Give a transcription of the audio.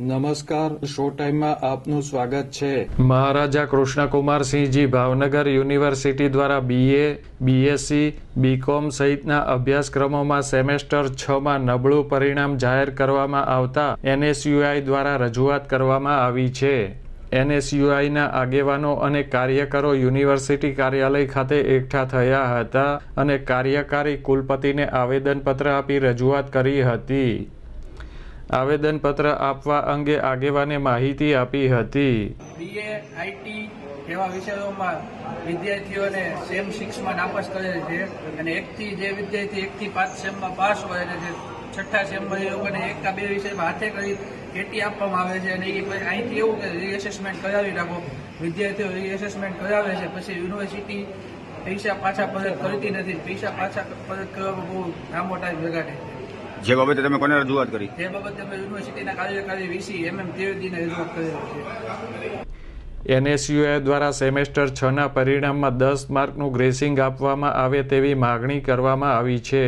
નમસ્કાર, શો ટાઈમમાં આપનું સ્વાગત છે. મહારાજા કૃષ્ણકુમારસિંહજી ભાવનગર યુનિવર્સિટી દ્વારા બીએ બીએસસી બીકોમ સહિતના અભ્યાસક્રમોમાં સેમેસ્ટર છમાં નબળું પરિણામ જાહેર કરવામાં આવતા એનએસયુઆઈ દ્વારા રજૂઆત કરવામાં આવી છે. એનએસયુઆઈના આગેવાનો અને કાર્યકરો યુનિવર્સિટી કાર્યાલય ખાતે એકઠા થયા હતા અને કાર્યકારી કુલપતિને આવેદનપત્ર આપી રજૂઆત કરી હતી. આવેદનપત્ર આપવા અંગે આગેવાને માહિતી આપી હતી. બીએ આઈટી જેવા વિષયોમાં વિદ્યાર્થીઓને સેમ સિક્સમાં નાપાસ કરેલ છે અને એકથી જે વિદ્યાર્થી એકથી પાંચ સેમમાં પાસ હોય અને જે છઠ્ઠા સેમમાં એ લોકોને એક કા બે વિષયમાં હાથે કરી કેટી આપવામાં આવે છે અને એ અહીંથી એવું કે રીએસેસમેન્ટ કરાવી રાખો. વિદ્યાર્થીઓ રીએસેસમેન્ટ કરાવે છે, પછી યુનિવર્સિટી પૈસા પાછા પરત કરતી નથી. પૈસા પાછા પરત કરવામાં બહુ લાંબો ટાઈમ લગાડે છે. જે બાબતે તમે કોને રજૂઆત કરી? તે બાબતે અમે યુનિવર્સિટીના કાર્યકારી વીસી એમ એમ ત્રિવેદીને રજૂઆત કરેલ છે. એનએસયુએ દ્વારા સેમેસ્ટર છના પરિણામમાં દસ માર્કનું ગ્રેસિંગ આપવામાં આવે તેવી માગણી કરવામાં આવી છે.